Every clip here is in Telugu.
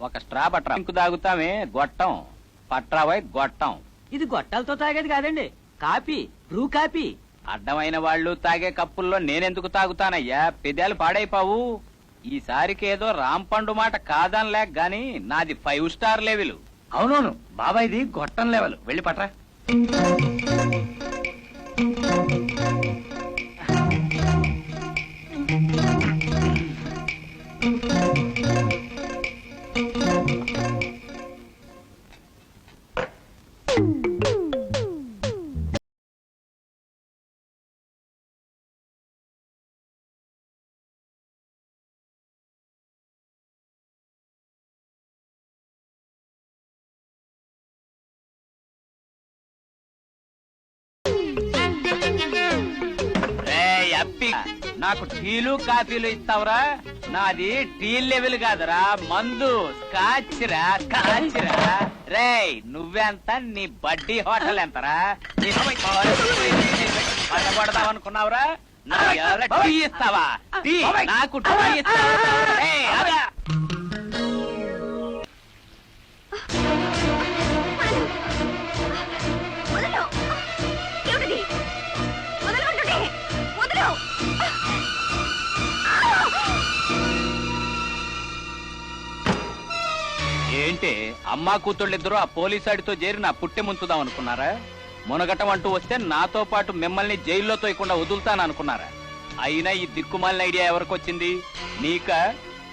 ఒక స్ట్రా పట్రా ఇంకు తాగుతామే గొట్టం. పట్రావై గొట్టం. ఇది గొట్టాలతో తాగేది కాదండి. కాపీ బ్రూ కాపీ. అడ్డమైన వాళ్ళు తాగే కప్పుల్లో నేనెందుకు తాగుతానయ్యా? పెదాలు పాడైపోవు. ఈసారికి ఏదో రాంపండు మాట కాదనిలేక గాని నాది ఫైవ్ స్టార్ లెవెల్. అవునవును బాబాయ్ది గొట్టం లెవెల్. వెళ్ళి పట్రా. అప్పి. నాకు టీలు కాఫీలు ఇస్తావురా. నాది టీ లెవెల్ కాదురా. మందు స్కాచ్ రా స్కాచ్ రా రేయ్ నువ్వెంత? నీ బడ్డీ హోటల్ ఎంతరా? పడగొడదాం అనుకున్నావురా? టీ ఇస్తావా? టీ నాకు టీ ఇస్తావా? ఏంటి అమ్మా కూతుళ్ళిద్దరూ ఆ పోలీసాడితో చేరి నా పుట్టె ముంచుదాం అనుకున్నారా? మునగటం అంటూ వస్తే నాతో పాటు మిమ్మల్ని జైల్లో తోయకుండా వదులుతాను అనుకున్నారా? అయినా ఈ దిక్కుమాలిన ఐడియా ఎవరికొచ్చింది నీక?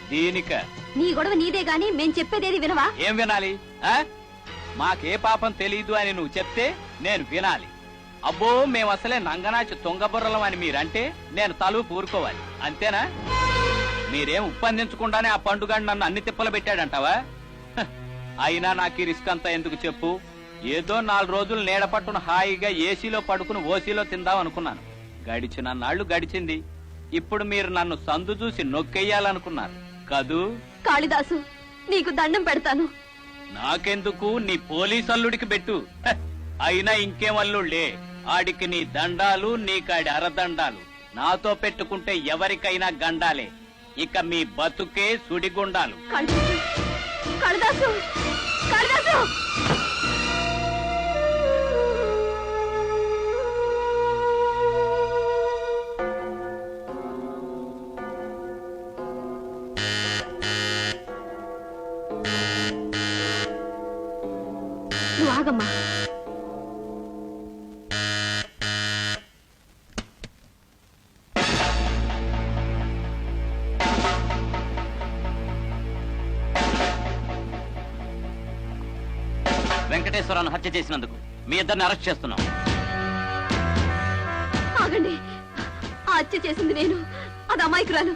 దీనిక? నీ గొడవ నీదే గాని మేం చెప్పేదేది వినవా? ఏం వినాలి? ఆ? మాకే పాపం తెలీదు అని నువ్వు చెప్తే నేను వినాలి. అబ్బో మేము అసలే నంగనాచి తొంగబుర్రలం అని మీరంటే నేను తలుపు ఊరుకోవాలి అంతేనా? మీరేం ఉప్పందించకుండానే ఆ పండుగ నన్ను అన్ని తిప్పలు పెట్టాడంటావా? అయినా నాకు ఈ రిస్క్ అంతా ఎందుకు చెప్పు? ఏదో నాలుగు రోజులు నీడ పట్టున హాయిగా ఏసీలో పడుకుని ఓసీలో తిందాం అనుకున్నాను. గడిచిన నాళ్ళు గడిచింది. ఇప్పుడు మీరు నన్ను సందు చూసి నొక్కెయ్యాలనుకున్నారు కదూ? కాళిదాసు నీకు దండం పెడతాను. నాకెందుకు? నీ పోలీస్ అల్లుడికి పెట్టు. హ! అయినా ఇంకేం అల్లుళ్ళే? ఆడికి నీ దండాలు నీకాడి అరదండాలు. నాతో పెట్టుకుంటే ఎవరికైనా గండాలే. ఇక మీ బతుకే సుడిగుండాలు. కాళిదాసు కాళిదాసు! కాళిదాసు! నువ్వు ఆగమ్మా. వెంకటేశ్వరాన్ని హత్య చేసినందుకు మీ ఇద్దరిని అరెస్ట్ చేస్తున్నాం. ఆగండి. ఆ హత్య చేసింది నేను. అది అమాయకురాలు.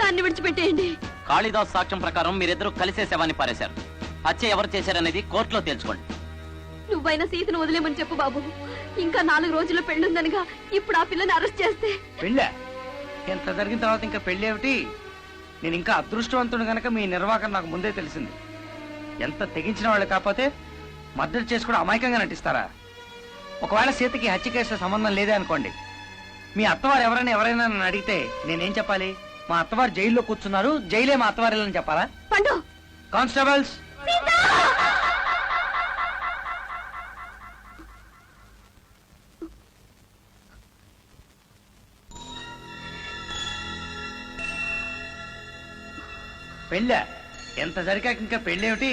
దాన్ని విడిచిపెట్టేయండి. కాళిదాస్ సాక్ష్యం ప్రకారం మీరిద్దరూ కలిసే శవాన్ని పారేశారు. హత్య ఎవరు చేశారనేది కోర్టులో తేల్చుకోండి. నువ్వైనా సీతను వదిలేమని చెప్పు బాబు. ఇంకా నాలుగు రోజుల్లో పెళ్ళుందనగా ఇప్పుడు ఆ పిల్లని అరెస్ట్ చేస్తే. పెళ్ళా? ఎంత జరిగిన తర్వాత ఇంకా పెళ్ళి ఏమిటి నేను ఇంకా అదృష్టవంతుడు గనక మీ నిర్వాహకం నాకు ముందే తెలిసింది. ఎంత తెగించిన వాళ్ళు కాకపోతే మద్దతు చేసి కూడా అమాయకంగా నటిస్తారా? ఒకవేళ సీతకి హత్య కేసులో సంబంధం లేదే అనుకోండి. మీ అత్తవారు ఎవరైనా ఎవరైనా నన్ను అడిగితే నేనేం చెప్పాలి? మా అత్తవారు జైల్లో కూర్చున్నారు జైలే మా అత్తవారిల్లని చెప్పాలా? పండు! కానిస్టేబుల్స్! పెళ్ళా? ఎంత జరిగాక ఇంకా పెళ్ళేమిటి?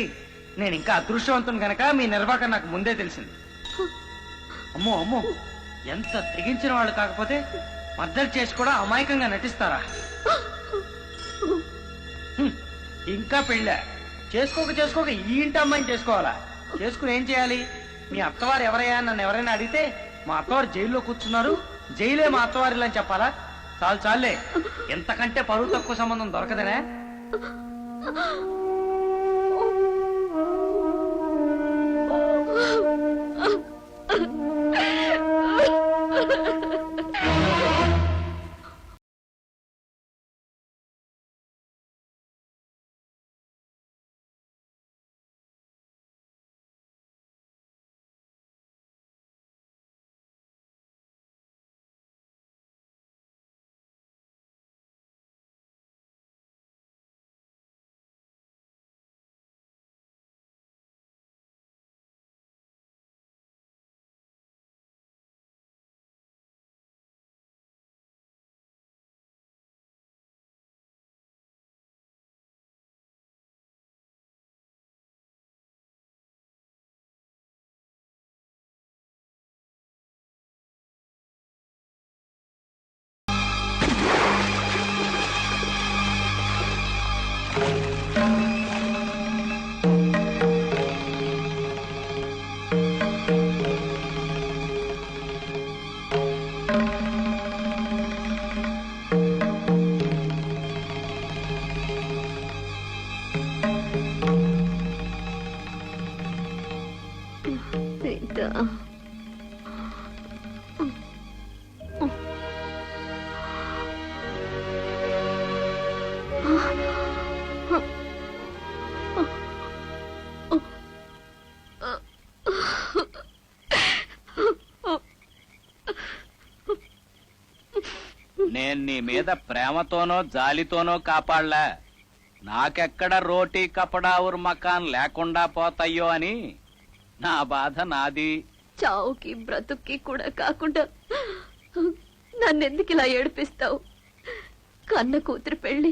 నేను ఇంకా అదృష్టవంతుని గనక మీ నిర్వాహకం నాకు ముందే తెలిసింది. అమ్మో అమ్మో. ఎంత తెగించిన వాళ్ళు కాకపోతే మద్దతు చేసి కూడా అమాయకంగా నటిస్తారా? హ్మ్, ఇంకా పెళ్ళా? చేసుకోక చేసుకోక ఈ ఇంటి అమ్మాయిని చేసుకోవాలా? చేసుకుని ఏం చేయాలి? మీ అత్తవారు ఎవరయ్యా నన్ను ఎవరైనా అడిగితే మా అత్తవారు జైల్లో కూర్చున్నారు. జైలే మా అత్తవారిలని చెప్పాలా? చాలు చాలే ఎంతకంటే పరువు తక్కువ సంబంధం దొరకదనే. నీ మీద ప్రేమతోనో జాలితోనో కాపాడలా. నాకెక్కడ రోటీ కపడావుర్ మకాన్ లేకుండా పోతాయో అని నా బాధ నాది. చావుకి బ్రతుక్కి కూడా కాకుండా నన్నెందుకు ఇలా ఏడిపిస్తావు? కన్న కూతురు పెళ్ళి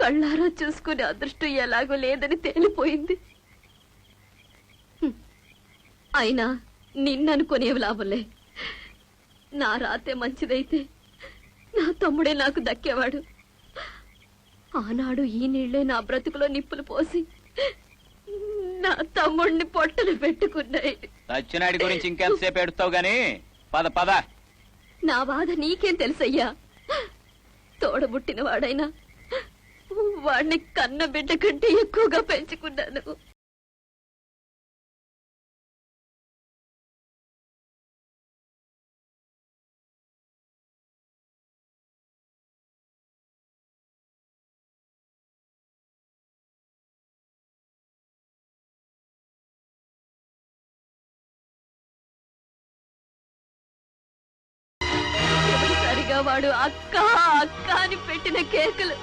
కళ్ళారా చూసుకునే అదృష్టం ఎలాగో లేదని తేలిపోయింది. అయినా నిన్ననుకునేవి లాభంలే. నా రాతే మంచిదైతే నా తమ్ముడే నాకు దక్కేవాడు. ఆనాడు ఈ నీళ్ళే నా బ్రతుకులో నిప్పులు పోసి నా తమ్ముడిని పొట్టలు పెట్టుకున్నాయి. సచ్చినాడి గురించి ఇంకెంతసేపు ఎడుతావు గాని? పద పద. నా బాధ నీకేం తెలుసయ్యా? తోడబుట్టిన వాడైనా వాడిని కన్న బిడ్డ కంటే ఎక్కువగా పెంచుకున్నాను. వాడు అక్క అక్క అని పెట్టిన కేకలు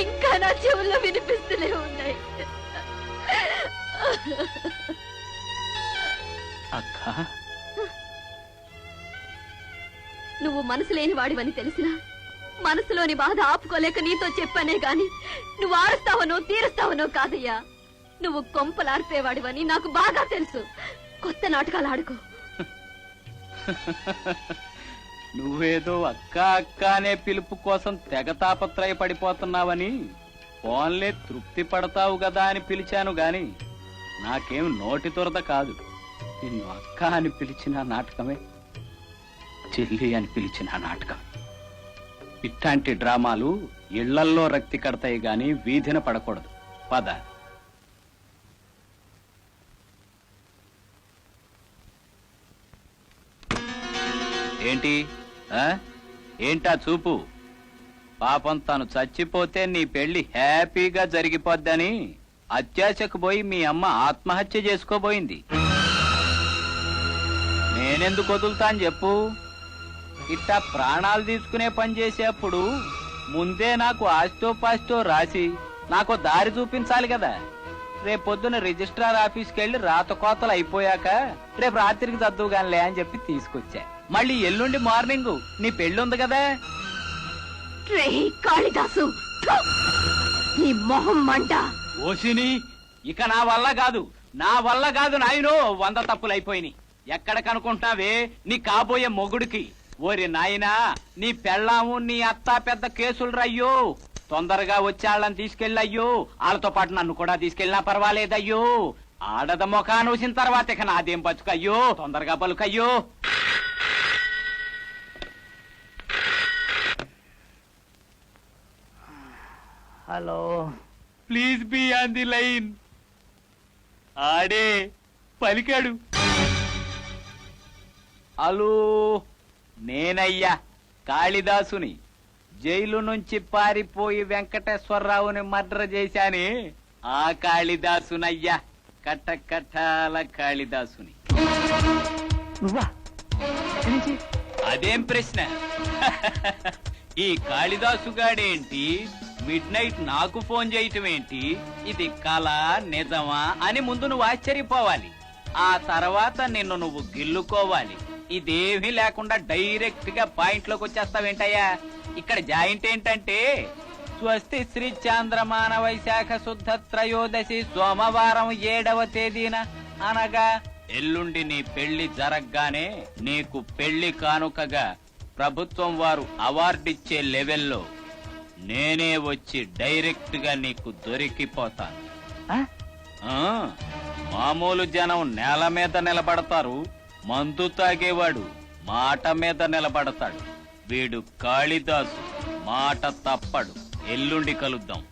ఇంకా నా చెవుల్లో వినిపిస్తూనే ఉన్నాయి. అక్క? నువ్వు మనసు లేని వాడివని తెలిసినా మనసులోని బాధ ఆపుకోలేక నీతో చెప్పానే గాని నువ్వు ఆరుస్తావనో తీరుస్తావనో కాదయ్యా. నువ్వు కొంపలార్పేవాడివని నాకు బాగా తెలుసు. కొత్త నాటకాలు ఆడుకో. నువ్వేదో అక్క అక్క అనే పిలుపు కోసం తెగ తాపత్రయ పడిపోతున్నావని ఫోన్లే తృప్తి పడతావు కదా అని పిలిచాను గాని నాకేం నోటి దురద కాదు. నిన్ను అక్క అని పిలిచిన నాటకమే చెల్లి అని పిలిచిన నాటకం. ఇట్లాంటి డ్రామాలు ఇళ్ళల్లో రక్తి కడతాయి గాని వీధిన పడకూడదు. పద. ఏంటి? ఏంటా చూపు? పాపం తను చచ్చిపోతే నీ పెళ్ళి హ్యాపీగా జరిగిపోద్దని అత్యాశకు పోయి మీ అమ్మ ఆత్మహత్య చేసుకోబోయింది. నేనెందుకు వదులుతాను చెప్పు? ఇట్టా ప్రాణాలు తీసుకునే పని చేసేప్పుడు ముందే నాకు ఆస్తో పాస్తో రాసి నాకు దారి చూపించాలి కదా. రేపొద్దున రిజిస్ట్రార్ ఆఫీస్కి వెళ్ళి రాత కోతలు అయిపోయాక రేపు రాత్రికి చదువుగానిలే అని చెప్పి తీసుకొచ్చా. మళ్ళీ ఎల్లుండి మార్నింగ్. నీ పెళ్ళి ఉంది కదా. రే కాళిదాసు థు! నీ మొహం మంట. ఓసిని ఇక నా వల్ల కాదు. నా వల్ల కాదు నాయనో వంద తప్పులు అయిపోయినాయి ఎక్కడ కనుకుంటున్నావే నీ కాబోయే మొగుడికి. ఓరి నాయనా నీ పెళ్ళాము నీ అత్త పెద్ద కేసులు రయ్యో తొందరగా వచ్చి వాళ్ళని తీసుకెళ్ళయ్యో. వాళ్ళతో పాటు నన్ను కూడా తీసుకెళ్ళినా పర్వాలేదయ్యో. ఆడద ముఖాన్ని వచ్చిన తర్వాత ఇక నాదేం బతుకయ్యో? తొందరగా పలుకయ్యో hello. Please be on the line. ఆడే పలికాడు. హలో నేనయ్యా కాళిదాసుని. జైలు నుంచి పారిపోయి వెంకటేశ్వరరావుని మర్డర్ చేశాని. ఆ కాళిదాసునయ్యా కట్ట కట్టాల కాళిదాసుని. నువ్వా? అదేం ప్రశ్న? ఈ కాళిదాసు గాడేంటి మిడ్ నైట్ నాకు ఫోన్ చేయటం ఏంటి ఇది కళ నిజమా అని ముందు నువ్వు ఆశ్చర్యపోవాలి. ఆ తర్వాత నిన్ను నువ్వు గిల్లుకోవాలి. ఇదేమీ లేకుండా డైరెక్ట్గా పాయింట్లోకి వచ్చేస్తావేంటయ్యా? ఇక్కడ జాయింట్ ఏంటంటే స్వస్తి శ్రీ చాంద్రమాన వైశాఖ శుద్ధ త్రయోదశి సోమవారం ఏడవ తేదీన. అనగా ఎల్లుండి నీ పెళ్ళి జరగగానే నీకు పెళ్ళి కానుకగా ప్రభుత్వం వారు అవార్డిచ్చే లెవెల్లో నేనే వచ్చి డైరెక్ట్గా నీకు దొరికిపోతాను. ఆ? ఆ, మామూలు జనం నేల మీద నిలబడతారు మందు తాగేవాడు మాట మీద నిలబడతాడు. వీడు కాళిదాసు మాట తప్పడు. ఎల్లుండి కలుద్దాం.